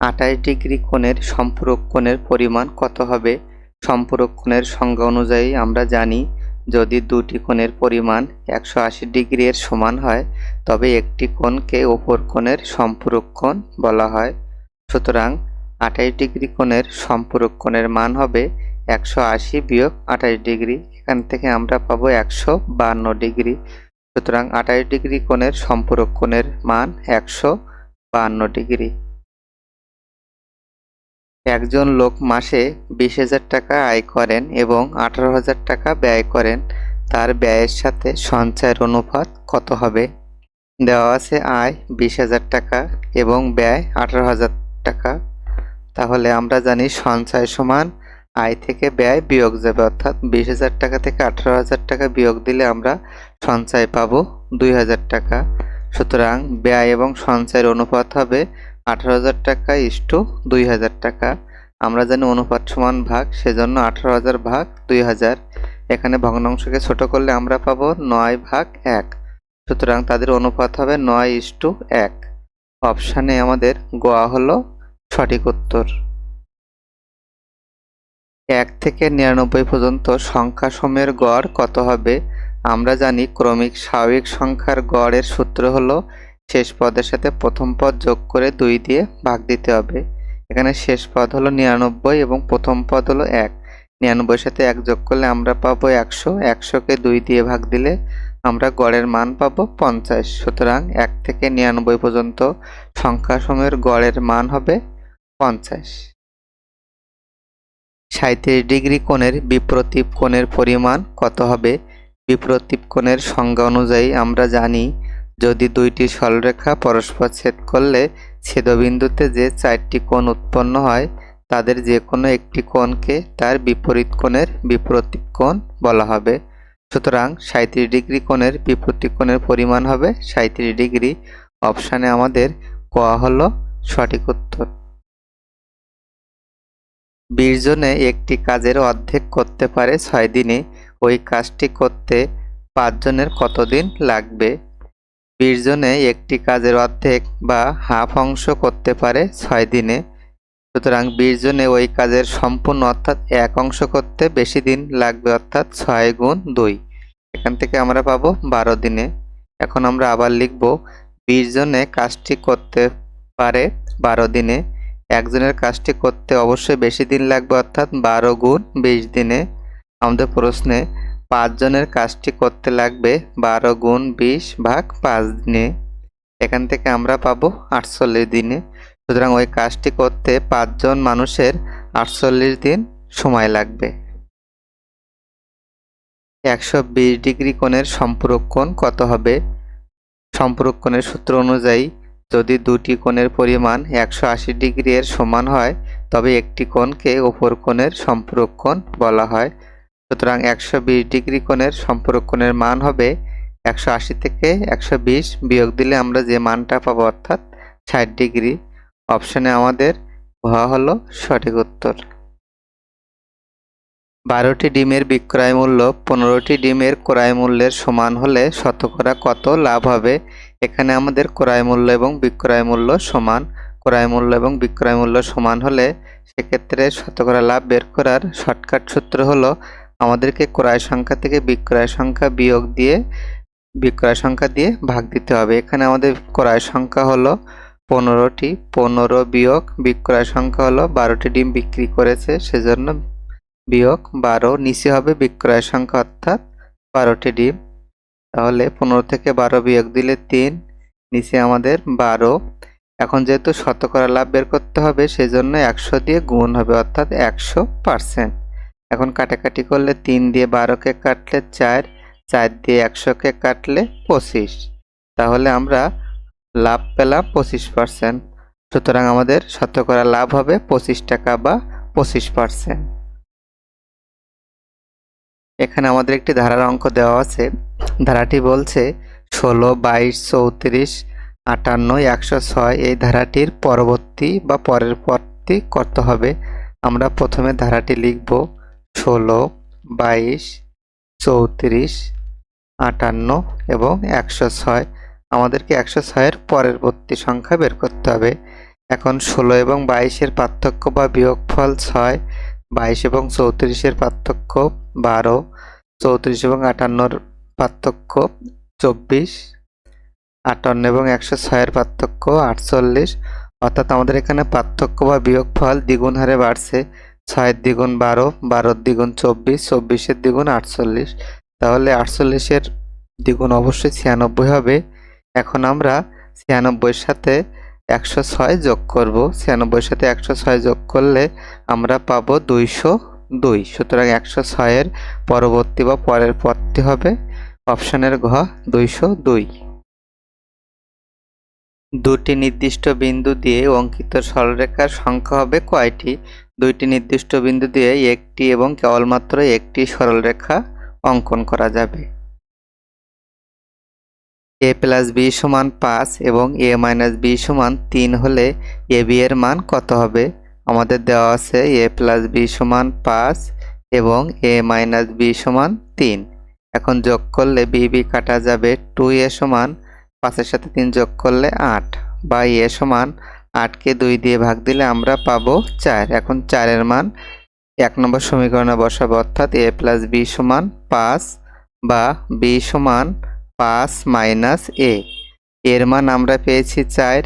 আঠাশ ডিগ্রি কোণের সম্পূরক কোণের পরিমাণ কত হবে? সম্পূরক কোণের সংজ্ঞা অনুযায়ী আমরা জানি, যদি দুটি কোণের পরিমাণ একশো আশি ডিগ্রি এর সমান হয়, তবে একটি কোণকে ওপর কোণের সম্পূরক কোণ বলা হয়। সুতরাং আঠাশ ডিগ্রি কোণের সম্পূরক কোণের মান হবে একশো আশি বিয়োগ আঠাশ ডিগ্রি। এখান থেকে আমরা পাবো একশো বান্ন ডিগ্রি। সুতরাং আঠাশ ডিগ্রি কোণের সম্পূরক কোণের মান একশো বান্ন ডিগ্রি। একজন লোক মাসে বিশ হাজার টাকা আয় করেন এবং আঠারো হাজার টাকা ব্যয় করেন। তার ব্যয়ের সাথে সঞ্চয়ের অনুপাত কত হবে? দেওয়া আছে আয় বিশ হাজার টাকা এবং ব্যয় আঠারো হাজার টাকা। তাহলে আমরা জানি সঞ্চয় সমান আয় থেকে ব্যয় বিয়োগ যাবে। অর্থাৎ বিশ হাজার টাকা থেকে আঠারো হাজার টাকা বিয়োগ দিলে আমরা সঞ্চয় পাবো দুই হাজার টাকা। সুতরাং ব্যয় এবং সঞ্চয়ের অনুপাত হবে আঠারো হাজার টাকা ইস্টু দুই হাজার টাকা। আমরা জানি অনুপাত সমান ভাগ, সেজন্য আঠারো হাজার ভাগ দুই হাজার। এখানে ভগ্নাংশকে ছোট করলে আমরা পাবো নয় ভাগ এক। সুতরাং তাদের অনুপাত হবে নয় ইস্টু এক। অপশানে আমাদের গোয়া হলো সঠিক উত্তর। এক থেকে নিরানব্বই পর্যন্ত সংখ্যা সময়ের গড় কত হবে? আমরা জানি ক্রমিক স্বাভাবিক সংখ্যার গড়ের সূত্র হলো শেষ পদের সাথে প্রথম পদ যোগ করে দুই দিয়ে ভাগ দিতে হবে। এখানে শেষ পদ হলো নিরানব্বই এবং প্রথম পদ হলো এক। নিরানব্বইয়ের সাথে এক যোগ করলে আমরা পাবো একশো। একশোকে দুই দিয়ে ভাগ দিলে আমরা গড়ের মান পাবো পঞ্চাশ। সুতরাং এক থেকে নিরানব্বই পর্যন্ত সংখ্যা সময়ের গড়ের মান হবে পঞ্চাশ। সাঁত্রিশ ডিগ্রি কোণের বিপ্রতীপ কোণের পরিমাণ কত হবে? বিপ্রতীপ কোণের সংজ্ঞা অনুযায়ী আমরা জানি যদি দুইটি সরলরেখা পরস্পর ছেদ করলে ছেদবিন্দুতে যে চারটি কোণ উৎপন্ন হয়, তাদের যে কোনো একটি কোণকে তার বিপরীত কোণের বিপ্রতীপ কোণ বলা হবে। সুতরাং সাঁত্রিশ ডিগ্রি কোণের বিপরীত কোণের পরিমাণ হবে সাঁত্রিশ ডিগ্রি। অপশানে আমাদের কোয়া হলো সঠিক উত্তর। বিশ জনে একটি কাজের অর্ধেক করতে পারে ছয় দিনে। ওই কাজটি করতে পাঁচজনের কতদিন লাগবে? বিশ জনে একটি কাজের অর্ধেক বা হাফ অংশ করতে পারে ছয় দিনে। সুতরাং বিশ জনে ওই কাজের সম্পূর্ণ অর্থাৎ এক অংশ করতে বেশি দিন লাগবে অর্থাৎ ছয় গুণ দুই। এখান থেকে আমরা পাবো বারো দিনে। এখন আমরা আবার লিখব বিশ জনে কাজটি করতে পারে বারো দিনে। একজনের কাজটি করতে অবশ্যই বেশি দিন লাগবে অর্থাৎ বারো গুণ বিশ দিনে। আমাদের প্রশ্নে পাঁচজনের কাজটি করতে লাগবে বারো গুণ বিশ ভাগ পাঁচ দিনে। এখান থেকে আমরা পাবো আটচল্লিশ দিনে। সুতরাং ওই কাজটি করতে পাঁচজন মানুষের আটচল্লিশ দিন সময় লাগবে। একশো বিশ ডিগ্রি কোণের সম্পূরক কত হবে? সম্পূরক সূত্র অনুযায়ী যদি দুটি কোণের পরিমাণ একশো আশি ডিগ্রি এর সমান হয়, তবে একটি কোণকে অপর কোণের সম্পূরক বলা হয়। সুতরাং একশো বিশ ডিগ্রি কোণের সম্পূরক কোণের মান হবে একশো আশি থেকে একশো বিশ বিয়োগ দিলে আমরা যে মানটা পাবো অর্থাৎ ষাট ডিগ্রি। অপশনে আমাদের হওয়া হলো সঠিক উত্তর। বারোটি ডিমের বিক্রয় মূল্য পনেরোটি ডিমের ক্রয় মূল্যের সমান হলে শতকরা কত লাভ হবে? এখানে আমাদের ক্রয় মূল্য এবং বিক্রয় মূল্য সমান। ক্রয় মূল্য এবং বিক্রয় মূল্য সমান হলে সেক্ষেত্রে শতকরা লাভ বের করার শর্টকাট সূত্র হলো আমাদেরকে ক্রয় সংখ্যা থেকে বিক্রয় সংখ্যা বিয়োগ দিয়ে বিক্রয় সংখ্যা দিয়ে ভাগ দিতে হবে। এখানে আমাদের ক্রয় সংখ্যা হলো পনেরোটি, পনেরো বিয়োগ, বিক্রয় সংখ্যা হলো বারোটি ডিম বিক্রি করেছে, সেজন্য বিয়োগ বারো, নিচে হবে বিক্রয় সংখ্যা অর্থাৎ বারোটি ডিম। তাহলে পনেরো থেকে বারো বিয়োগ দিলে তিন, নিচে আমাদের বারো। এখন যেহেতু শতকরা লাভ বের করতে হবে, সেজন্য একশো দিয়ে গুণ হবে, অর্থাৎ একশো পার্সেন্ট। এখন কাটাকাটি করলে তিন দিয়ে বারোকে কাটলে চার চার দিয়ে একশোকে কাটলে পঁচিশ। তাহলে আমরা লাভ পেলাম পঁচিশ পার্সেন্ট সুতরাং আমাদের শতকরা লাভ হবে পঁচিশ টাকা বা পঁচিশ পার্সেন্ট এখানে আমাদের একটি ধারার অঙ্ক দেওয়া আছে। ধারাটি বলছে ষোলো, বাইশ, চৌত্রিশ, আটান্ন, একশো ছয়, এই ধারাটির পরবর্তী বা পরের পরটি কত হবে। আমরা প্রথমে ধারাটি লিখব। ষোলো, বাইশ, চৌত্রিশ, আটান্ন এবং একশো ছয়। আমাদেরকে একশো ছয়ের পরবর্তী সংখ্যা বের করতে হবে। এখন ষোলো এবং বাইশের পার্থক্য বা বিয়োগফল ছয়, বাইশ এবং চৌত্রিশের পার্থক্য বারো, চৌত্রিশ এবং আটান্নর পার্থক্য চব্বিশ, আটান্ন এবং একশো ছয়ের পার্থক্য আটচল্লিশ। অর্থাৎ আমাদের এখানে পার্থক্য বা বিয়োগফল দ্বিগুণ হারে বাড়ছে। ছয়ের দ্বিগুণ বারো বারোর দ্বিগুণ চব্বিশ, চব্বিশের দ্বিগুণ আটচল্লিশ। তাহলে আটচল্লিশের দ্বিগুণ অবশ্যই ছিয়ানব্বই হবে। এখন আমরা ছিয়ানব্বইয়ের সাথে একশো ছয় যোগ করব। ছিয়ানব্বইয়ের সাথে একশো ছয় যোগ করলে আমরা পাবো দুইশো দুই। সুতরাং একশো ছয়ের পরবর্তী বা পরের পদটি হবে অপশানের ঘ, দুইশো দুই। দুটি নির্দিষ্ট বিন্দু দিয়ে অঙ্কিত সরলরেখার সংখ্যা হবে কয়টি? দুইটি নির্দিষ্ট বিন্দু দিয়ে একটি এবং কেবলমাত্র একটি সরলরেখা অঙ্কন করা যাবে। এ প্লাস বি সমান পাঁচ এবং এ মাইনাস বি সমান তিন হলে এ বি এর মান কত হবে? আমাদের দেওয়া আছে এ প্লাস বি সমান পাঁচ এবং এ মাইনাস বি সমান তিন। এখন যোগ করলে বি বি কাটা যাবে টু এ সমান পাঁচের সাথে তিন যোগ করলে আট। বা এ সমান আটকে দুই দিয়ে ভাগ দিলে আমরা পাবো চার। এখন চারের মান এক নম্বর সমীকরণে বসাবো, অর্থাৎ এ প্লাস বি সমান পাঁচ বা বি সমান পাঁচ মাইনাস এ এর মান আমরা পেয়েছি চার,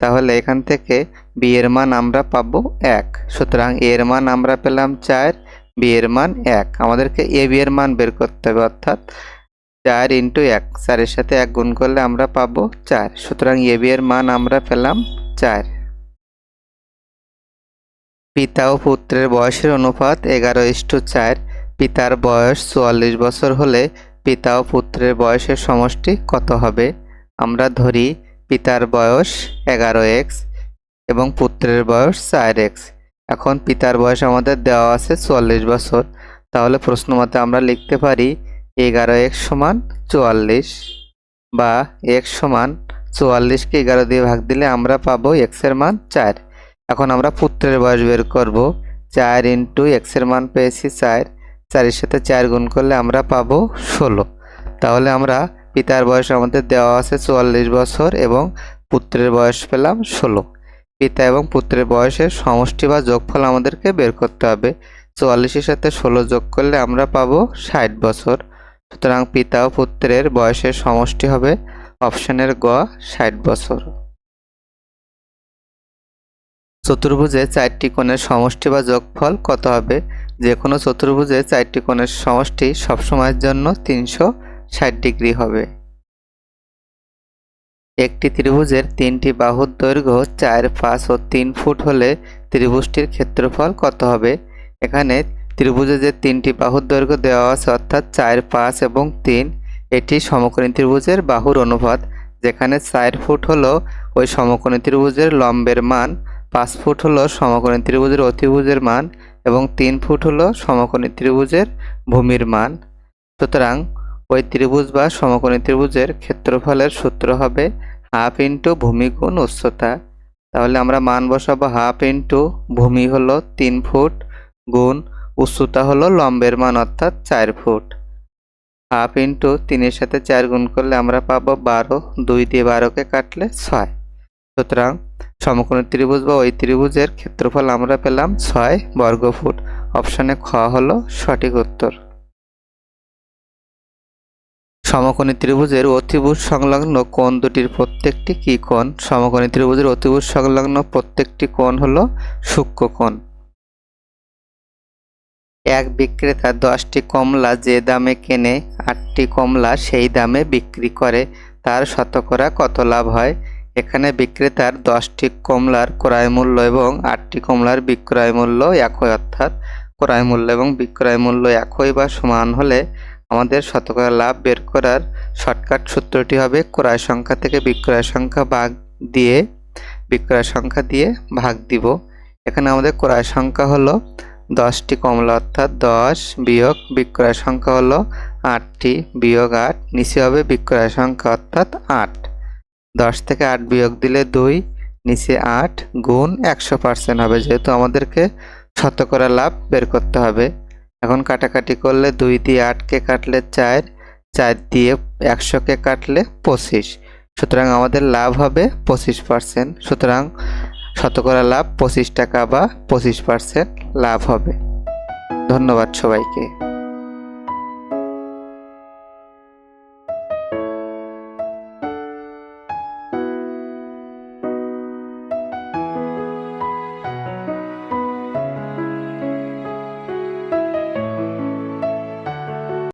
তাহলে এখান থেকে বি এর মান আমরা পাবো এক। সুতরাং এর মান আমরা পেলাম চার বি এর মান এক। আমাদেরকে এ বি এর মান বের করতে হবে, অর্থাৎ চার ইন্টু এক। চারের সাথে এক গুণ করলে আমরা পাবো চার। সুতরাং এ বি এর মান আমরা পেলাম চার। পিতা ও পুত্রের বয়সের অনুপাত এগারো ইস্টু চার। পিতার বয়স চুয়াল্লিশ বছর হলে পিতা ও পুত্রের বয়সের সমষ্টি কত হবে? আমরা ধরি পিতার বয়স এগারো এক্স এবং পুত্রের বয়স চার এক্স। এখন পিতার বয়স আমাদের দেওয়া আছে চুয়াল্লিশ বছর। তাহলে প্রশ্ন মতে আমরা লিখতে পারি এগারো এক্স সমান চুয়াল্লিশ বা এক্স সমান চুয়াল্লিশকে এগারো দিয়ে ভাগ দিলে আমরা পাবো এক্সের মান চার। এখন আমরা পুত্রের বয়স বের করব। চার ইন্টু এক্সের মান পেয়েছি চার। চারের সাথে চার গুণ করলে আমরা পাবো ষোলো। তাহলে আমরা পিতার বয়স আমাদের দেওয়া আছে চুয়াল্লিশ বছর এবং পুত্রের বয়স পেলাম ষোলো। পিতা এবং পুত্রের বয়সের সমষ্টি বা যোগফল আমাদেরকে বের করতে হবে। চুয়াল্লিশের সাথে ষোলো যোগ করলে আমরা পাবো ষাট বছর। সুতরাং পিতা ও পুত্রের বয়সের সমষ্টি হবে অপশনের গ, ষাট বছর। চতুর্ভুজে চারটি কোণের সমষ্টি বা যোগফল কত হবে? যে কোনো চতুর্ভুজে চারটি কোণের সমষ্টি সবসময়ের জন্য তিনশো ষাট ডিগ্রি হবে। একটি ত্রিভুজের তিনটি বাহুর দৈর্ঘ্য চার, পাঁচ ও তিন ফুট হলে ত্রিভুজটির ক্ষেত্রফল কত হবে? এখানে ত্রিভুজে যে তিনটি বাহুর দৈর্ঘ্য দেওয়া আছে অর্থাৎ চার, পাঁচ এবং তিন এটি সমকোণী ত্রিভুজের বাহুর অনুপাত, যেখানে চার ফুট হলো ওই সমকোণী ত্রিভুজের লম্বের মান, পাঁচ ফুট হলো সমকোণী ত্রিভুজের অতিভুজের মান, এবং তিন ফুট হলো সমকোণী ত্রিভুজের ভূমির মান। সুতরাং ওই ত্রিভুজ বা সমকোণী ত্রিভুজের ক্ষেত্রফলের সূত্র হবে হাফ ইন্টু ভূমি গুণ উচ্চতা। তাহলে আমরা মান বসাবো, হাফ ইন্টু ভূমি হলো তিন ফুট গুণ উচ্চতা হলো লম্বের মান, অর্থাৎ চার ফুট। হাফ ইন্টু তিনের সাথে চার গুণ করলে আমরা পাবো বারো। দুই দিয়ে বারোকে কাটলে ছয়। সুতরাং সমকোণী ত্রিভুজ বা ওই ত্রিভুজের ক্ষেত্রফল আমরা পেলাম ছয় বর্গফুট। অপশনে খ হলো সঠিক উত্তর। সমকোণী ত্রিভুজের অতিভুজ সংলগ্ন কোণ দুটির প্রত্যেকটি কি কোণ? সমকোণী ত্রিভুজের অতিভুজ সংলগ্ন প্রত্যেকটি কোণ হলো সূক্ষ্ম কোণ। এক বিক্রেতা দশটি কমলা যে দামে কেনে, আটটি কমলা সেই দামে বিক্রি করে। তার শতকরা কত লাভ হয়? এখানে বিক্রেতার দশটি কমলার ক্রয় মূল্য এবং আটটি কমলার বিক্রয় মূল্য একই, অর্থাৎ ক্রয় মূল্য এবং বিক্রয় মূল্য একই বা সমান হলে আমাদের শতকরা লাভ বের করার শর্টকাট সূত্রটি হবে ক্রয় সংখ্যা থেকে বিক্রয় সংখ্যা ভাগ দিয়ে, বিক্রয় সংখ্যা দিয়ে ভাগ দিব। এখানে আমাদের ক্রয় সংখ্যা হলো দশটি কমলা অর্থাৎ দশ বিয়োগ বিক্রয় সংখ্যা হলো আটটি বিয়োগ আট, নিচে হবে বিক্রয় সংখ্যা অর্থাৎ আট। দশ থেকে আট বিয়োগ দিলে দুই, নিচে আট গুণ একশো পার্সেন্ট হবে, যেহেতু আমাদেরকে শতকরা লাভ বের করতে হবে। এখন কাটাকাটি করলে দুই দিয়ে আটকে কাটলে চার চার দিয়ে একশোকে কাটলে পঁচিশ। সুতরাং আমাদের লাভ হবে পঁচিশ পার্সেন্ট সুতরাং শতকরা লাভ পঁচিশ টাকা বা পঁচিশ পার্সেন্ট লাভ হবে। ধন্যবাদ সবাইকে।